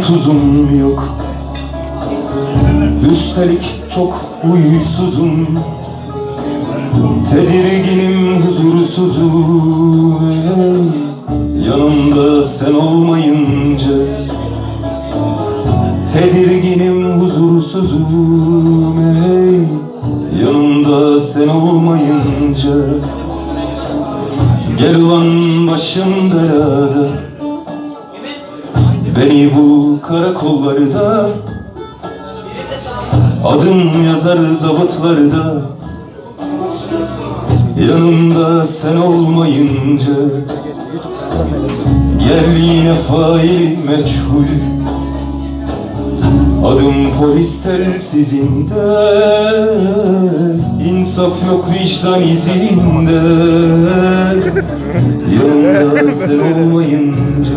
tuzum yok. Üstelik çok huysuzum. Tedirginim huzursuzum. Yanımda sen olmayınca Tedirginim huzursuzum. Ey Yanımda sen olmayınca Gel ulan başım belada Beni bu karakollarda Adım yazar zabıtlarda. Yanımda sen olmayınca Gel yine fail meçhul. Adım polis telsizinde İnsaf yok vicdan izinde. Yanımda sen olmayınca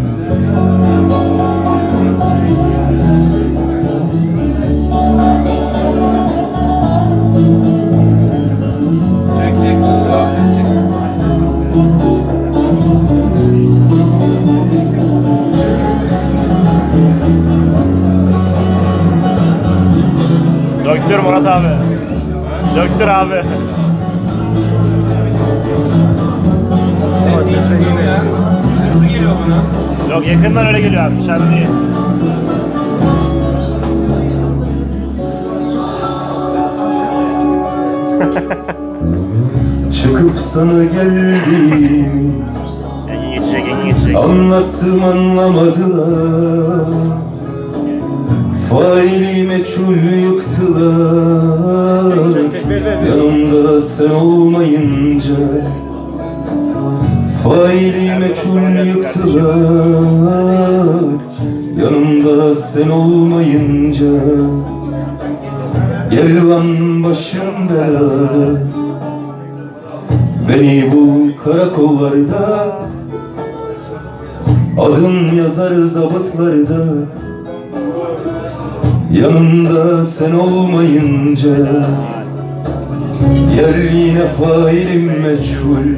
Döktür Murat abi. Döktür abi. Ses iyi çıkıyor ya. Hızlı geliyor bana. Yok yakından öyle geliyor abi dışarıda değil. Çıkıp sana geldim Engin geçecek, Engin geçecek. Anlattım anlamadılar Faili meçhul yıktılar. Yanımda sen olmayınca Faili meçhul yıktılar. Yanımda sen olmayınca Gel lan başım belada. Beni bu karakollarda Adım yazar zabıtlarda Yanımda sen olmayınca Yer yine failim meçhul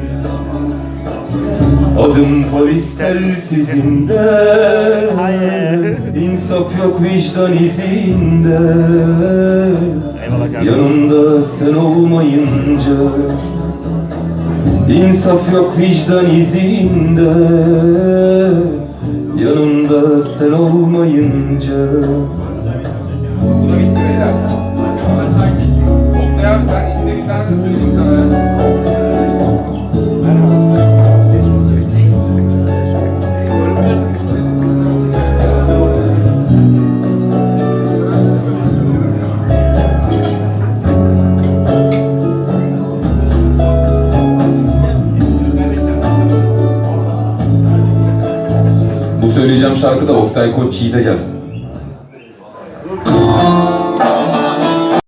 Adım polis telsizinde. İnsaf yok vicdan izinde. Yanımda sen olmayınca İnsaf yok vicdan izinde Yanımda sen olmayınca söyleyeceğim şarkı da Oktay Koç Yiğit'e gelsin.